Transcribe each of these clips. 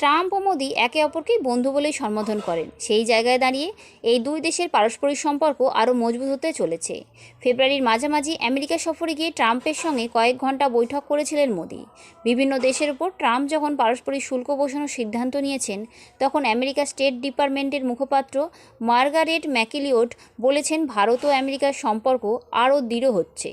Trump ও মোদি একে অপরকেই বন্ধু বলেই সম্বোধন করেন। সেই জায়গায় দাঁড়িয়ে এই দুই দেশের পারস্পরিক সম্পর্ক আরও মজবুত হতে চলেছে। ফেব্রুয়ারির মাঝামাঝি আমেরিকা সফরে গিয়ে ট্রাম্পের সঙ্গে কয়েক ঘণ্টা বৈঠক করেছিলেন মোদি। বিভিন্ন দেশের ওপর ট্রাম্প যখন পারস্পরিক শুল্ক বসানোর সিদ্ধান্ত নিয়েছেন, তখন আমেরিকা স্টেট ডিপার্টমেন্টের মুখপাত্র মার্গারেট ম্যাকিলিওট বলেছেন, ভারত ও আমেরিকার সম্পর্ক আরও দৃঢ় হচ্ছে।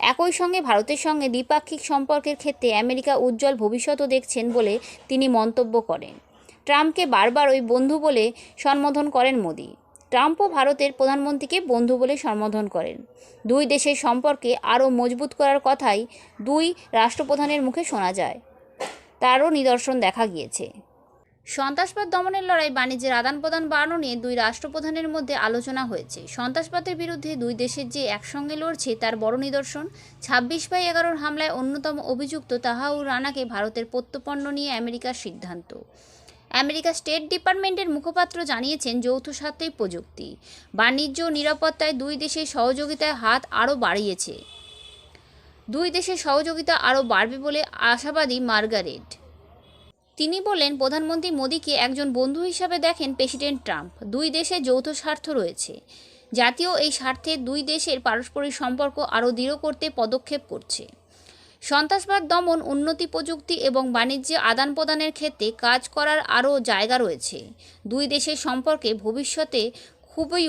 একই সঙ্গে ভারতের সঙ্গে দ্বিপাক্ষিক সম্পর্কের ক্ষেত্রে আমেরিকা উজ্জ্বল ভবিষ্যতও দেখছেন বলে তিনি মন্তব্য করেন। ট্রাম্পকে বারবার ওই বন্ধু বলে সম্বোধন করেন মোদি। ট্রাম্পও ভারতের প্রধানমন্ত্রীকে বন্ধু বলে সম্বোধন করেন। দুই দেশের সম্পর্কে আরও মজবুত করার কথাই দুই রাষ্ট্রপ্রধানের মুখে শোনা যায়। তারও নিদর্শন দেখা গিয়েছে। সন্ত্রাসবাদ দমনের লড়াই বাণিজ্যের আদান প্রদান বাড়ানো নিয়ে দুই রাষ্ট্রপ্রধানের মধ্যে আলোচনা হয়েছে। সন্ত্রাসবাদের বিরুদ্ধে দুই দেশের যে একসঙ্গে লড়ছে তার বড় নিদর্শন। ছাব্বিশ বাই এগারোর হামলায় অন্যতম অভিযুক্ত তাহাউর রানাকে ভারতের প্রত্যপণ্য নিয়ে আমেরিকার সিদ্ধান্ত। আমেরিকা স্টেট ডিপার্টমেন্টের মুখপাত্র জানিয়েছেন যৌথ স্বার্থেই প্রযুক্তি। বাণিজ্য নিরাপত্তায় দুই দেশের সহযোগিতায় হাত আরও বাড়িয়েছে। দুই দেশের সহযোগিতা আরও বাড়বে বলে আশাবাদী মার্গারেট। তিনি বলেন, প্রধানমন্ত্রী মোদীকে একজন বন্ধু হিসাবে দেখেন প্রেসিডেন্ট ট্রাম্প। দুই দেশে যৌথ স্বার্থ রয়েছে। জাতীয় এই স্বার্থে দুই দেশের পারস্পরিক সম্পর্ক আরও দৃঢ় করতে পদক্ষেপ করছে। সন্ত্রাসবাদ, দমন, উন্নতি প্রযুক্তি এবং বাণিজ্যে আদান প্রদানের ক্ষেত্রে কাজ করার আরও জায়গা রয়েছে। দুই দেশের সম্পর্কে ভবিষ্যতে খুবই